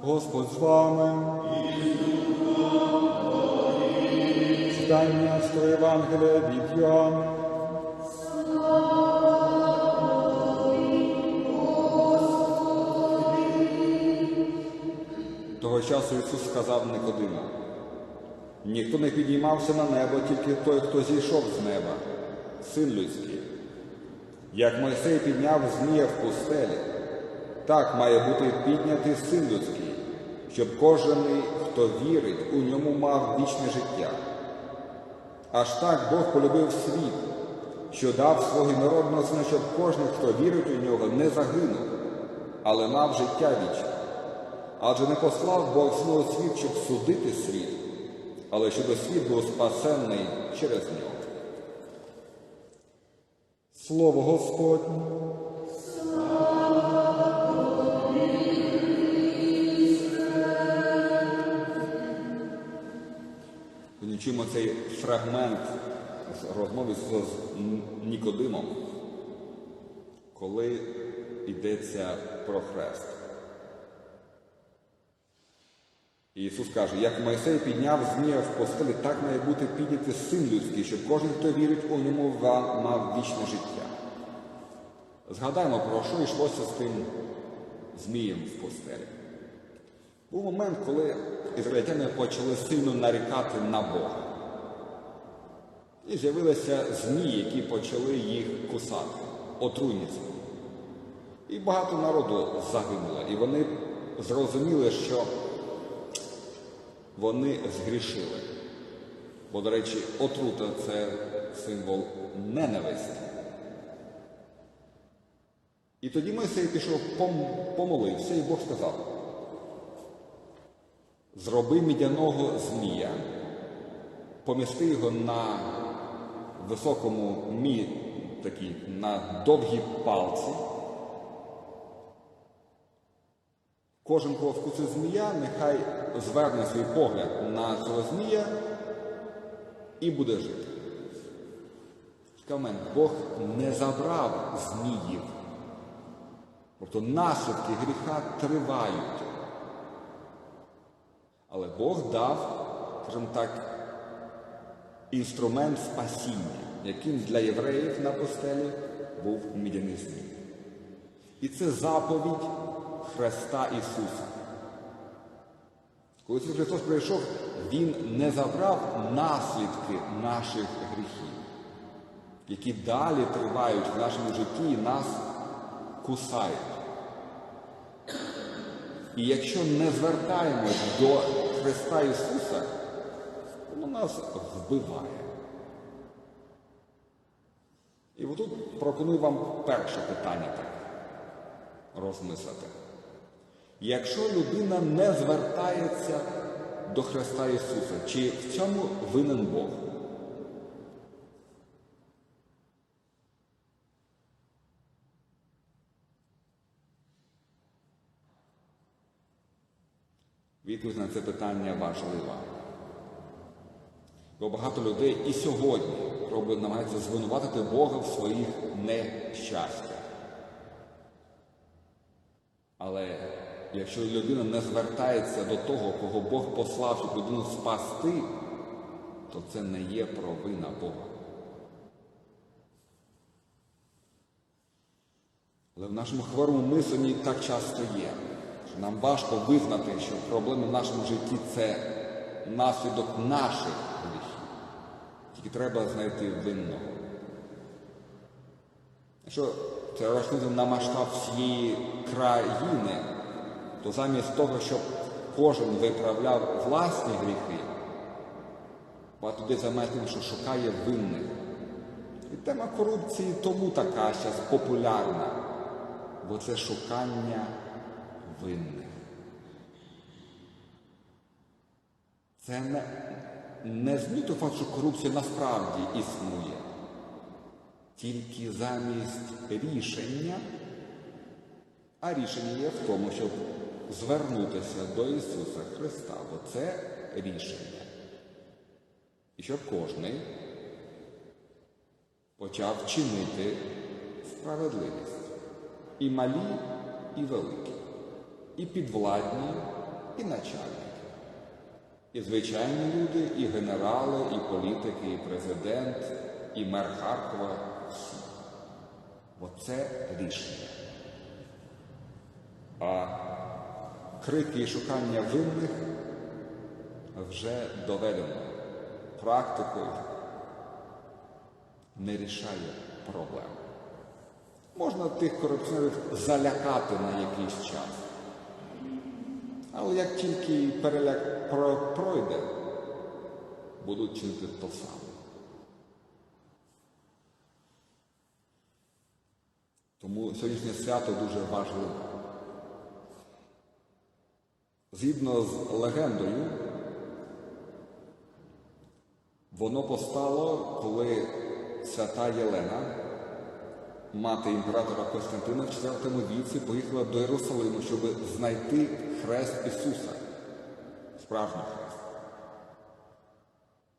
Господь з вами. Читання з Євангелія від Йоанна. Того часу Ісус сказав Никодиму, ніхто не підіймався на небо, тільки той, хто зійшов з неба, син людський. Як Мойсей підняв змія в пустелі, так має бути піднятий син людський, щоб кожен, хто вірить, у ньому мав вічне життя. Аж так Бог полюбив світ, що дав свого народного сина, щоб кожен, хто вірить у нього, не загинув, але мав життя вічне. Адже не послав Бог свого світ, щоб судити світ, але щоб світ був спасенний через нього. Слово Господнє. Чуємо цей фрагмент розмови з Нікодимом, коли йдеться про хрест. Ісус каже, як Мойсей підняв змія в постелі, так має бути піднятий син людський, щоб кожен, хто вірить у ньому, мав вічне життя. Згадаймо, про що йшлося з тим змієм в постелі. Був момент, коли ізраїльтяни почали сильно нарікати на Бога. І з'явилися змії, які почали їх кусати, отруйні змії. І багато народу загинуло. І вони зрозуміли, що вони згрішили. Бо, до речі, отрута це символ ненависті. І тоді Мойсей пішов, помолився, і Бог сказав: зроби мідяного змія, помісти його на високому мі, такій, на довгій палці. Кожен, кого вкусить змія, нехай зверне свій погляд на цього змія і буде жити. Момент, Бог не забрав зміїв. Тобто наслідки гріха тривають. Але Бог дав, скажімо так, інструмент спасіння, яким для євреїв на постелі був мідяний змій. І це заповідь Христа Ісуса. Коли Ісус Христос прийшов, Він не забрав наслідки наших гріхів, які далі тривають в нашому житті і нас кусають. І якщо не звертаємось до Христа Ісуса, Воно нас вбиває. І отут пропоную вам перше питання так розмислити. Якщо людина не звертається до Христа Ісуса, чи в цьому винен Бог? Відповідь на це питання важлива. Бо багато людей і сьогодні роблять, намагаються звинуватити Бога в своїх нещастях. Але якщо людина не звертається до того, кого Бог послав, щоб людину спасти, то це не є провина Бога. Але в нашому хворому мисленні так часто є, нам важко визнати, що проблеми в нашому житті це наслідок наших гріхів. Тільки треба знайти винного. Якщо це розглянути на масштаб всієї країни, то замість того, щоб кожен виправляв власні гріхи, багато людей тим, що шукає винних. І тема корупції тому така зараз популярна, бо це шукання винних. Це не, не зміто факт, що корупція насправді існує. Тільки замість рішення, а рішення є в тому, щоб звернутися до Ісуса Христа, бо це рішення. І щоб кожний почав чинити справедливість і малі, і великі. І підвладні, і начальники. І звичайні люди, і генерали, і політики, і президент, і мер Харкова всі. Оце рішення. А крики і шукання винних вже доведено практикою не рішає проблем. Можна тих корупціонерів залякати на якийсь час. Але як тільки переляк пройде, будуть чинити то саме. Тому сьогоднішнє свято дуже важливе. Згідно з легендою, воно постало, коли свята Єлена, мати імператора Костянтина в IV віці, поїхала до Єрусалиму, щоб знайти хрест Ісуса, справжній хрест.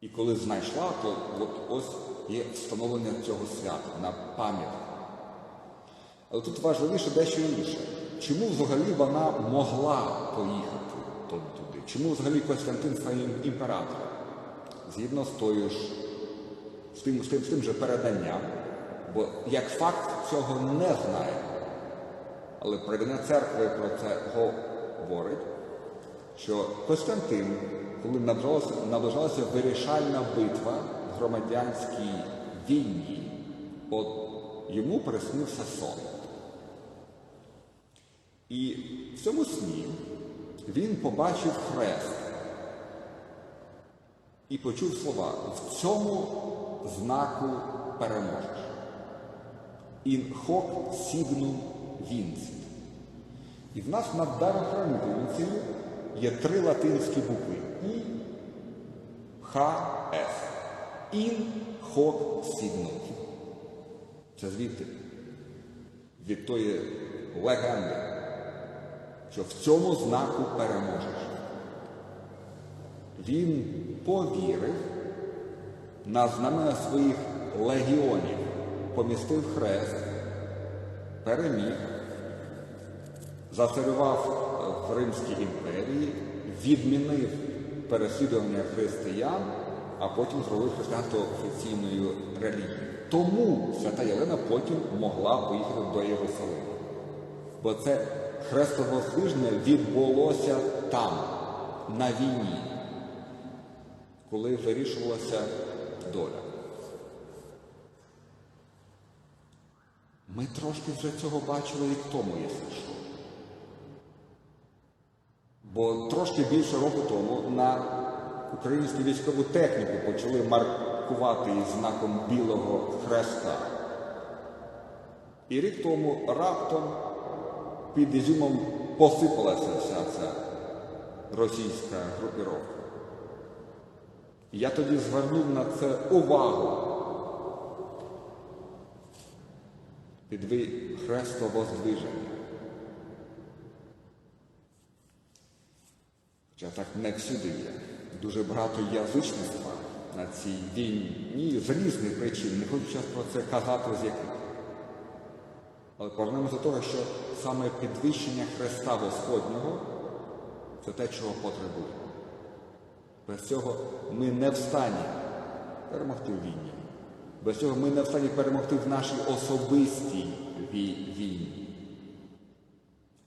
І коли знайшла, то от ось є встановлення цього свята на пам'ять. Але тут важливіше дещо інше. Чому взагалі вона могла поїхати туди? Чому взагалі Костянтин став імператором? Згідно з тою ж, з тим, з тим, з тим же переданням, бо як факт цього не знає. Але передання церкви про це говорить, що Костянтин, коли наближалася вирішальна битва в громадянській війні, от йому приснився сон. І в цьому сні він побачив хрест і почув слова в цьому знаку переможеш. Ін хок сігну вінці. І в нас над дарохранительницею є три латинські букви І, Х, С. Ін хок сігну. Це звідти. Від тої легенди, що в цьому знаку переможеш. Він повірив на знамена своїх легіонів, помістив хрест, переміг, зацарював в Римській імперії, відмінив переслідування християн, а потім зробив християнство офіційною релігією. Тому свята Єлена потім могла поїхати до Єрусалиму. Бо це хрестовоздвиження відбулося там, на війні, коли вирішувалася доля. Ми трошки вже цього бачили рік тому, якщо що. Бо трошки більше року тому на українську військову техніку почали маркувати із знаком Білого Хреста. І рік тому раптом під Ізюмом посипалася вся ця російська групіровка. Я тоді звернув на це увагу. Підви хрестовоздвиження. Хоча так не всюди є. Дуже багато язичництва на цій війні з різних причин. Не хочу зараз про це казати з яких. Але повернемося до того, що саме підвищення Христа Господнього це те, чого потребує. Без цього ми не в стані перемогти в війні. Без цього ми не в стані перемогти в нашій особистій війні.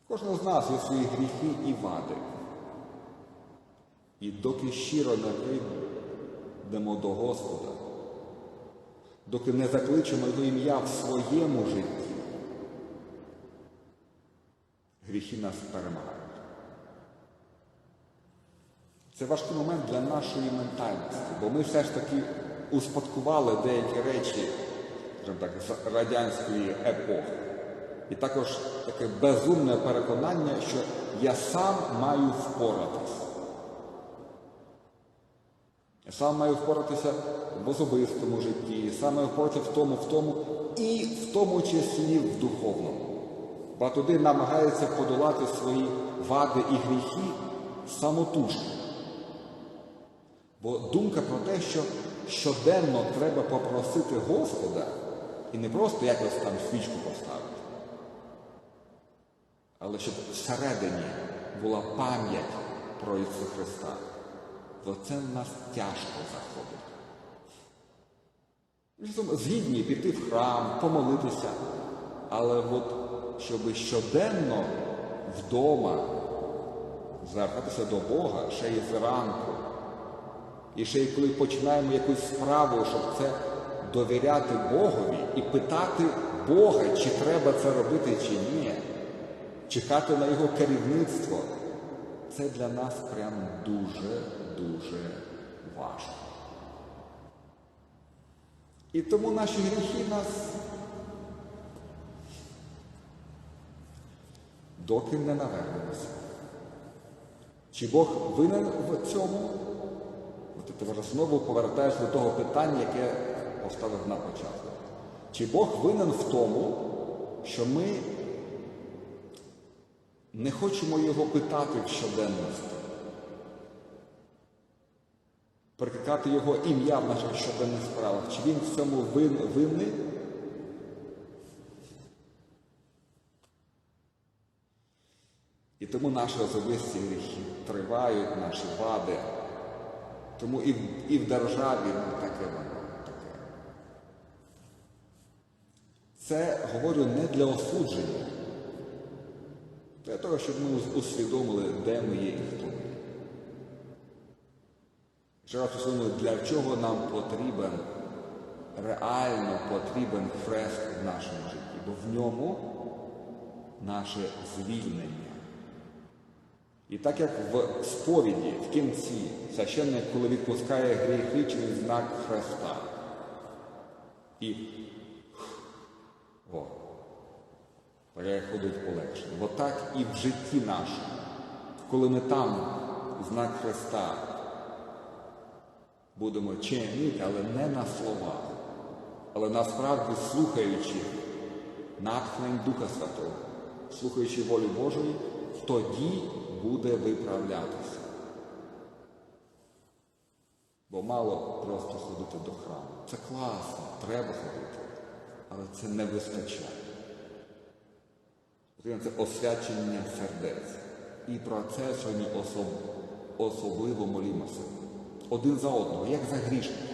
Кожного з нас є свої гріхи і вади. І доки щиро не прийдемо до Господа, доки не закличемо Його ім'я в своєму житті, гріхи нас перемагають. Це важкий момент для нашої ментальності, бо ми все ж таки успадкували деякі речі, так, з радянської епохи. І також таке безумне переконання, що я сам маю впоратись. Я сам маю впоратися в особистому житті, сам маю впоратися в тому, в тому, і в тому числі в духовному. Багато людей намагається подолати свої вади і гріхи самотужки. Бо думка про те, що щоденно треба попросити Господа і не просто якось там свічку поставити, але щоб всередині була пам'ять про Ісуса Христа. То це в нас тяжко заходить. Згідні піти в храм, помолитися, але от щоб щоденно вдома звертатися до Бога ще й зранку. І ще й коли починаємо якусь справу, щоб це довіряти Богові і питати Бога, чи треба це робити, чи ні, чекати на Його керівництво, це для нас прям дуже-дуже важко. І тому наші гріхи нас доки не навернемося. Чи Бог винен в цьому? От ти вже знову повертаєш до того питання, яке поставив на початку. Чи Бог винен в тому, що ми не хочемо його питати в щоденності? Прикликати його ім'я в наших щоденних справах? Чи він в цьому вин, винний? І тому наші особисті гріхи тривають наші вади. Тому і в, і в державі таке воно таке. Це говорю не для осудження, для того, щоб ми усвідомили, де ми є і хто ми. Ще раз усвідомили, для чого нам потрібен, реально потрібен хрест в нашому житті, бо в ньому наше звільнення. І так як в сповіді в кінці священник, коли відпускає гріхи через знак Христа. І о, переходить полегшення. Так і в житті нашому, коли ми там знак Христа будемо чинити, але не на словах, але насправді слухаючи натхнень Духа Святого, слухаючи волю Божої, тоді буде виправлятися. Бо мало просто ходити до храму. Це класно, треба ходити, але це не вистачає. Потрібно Це освячення сердець. І про це сьогодні особ... особливо молімося. Один за одного, як за грішників.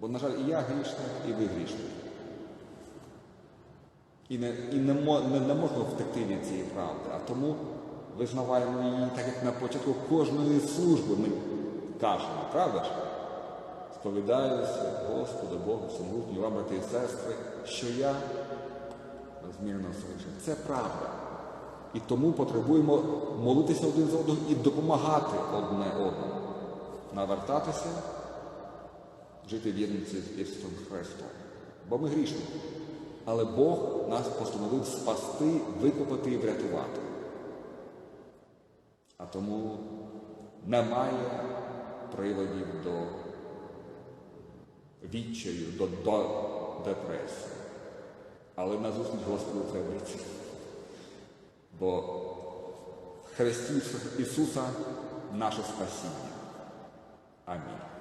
Бо, на жаль, і я грішник, і ви грішники. І не і не, не, не можна втекти від цієї правди. А тому визнаваємо її, так як на початку кожної служби ми кажемо, правда ж? Сповідаюся, Господу Богу, самотні вам, брати і сестри, що я розмірно совершив. Це правда. І тому потребуємо молитися один за одного і допомагати одне одному, навертатися, жити в єдності з Ісусом Христом. Бо ми грішники. Але Бог нас постановив спасти, викопати і врятувати. А тому немає приводів до відчаю, до, до депресії. Але на зустріч Господу треба йти. Бо Христі Ісуса наше спасіння. Амінь.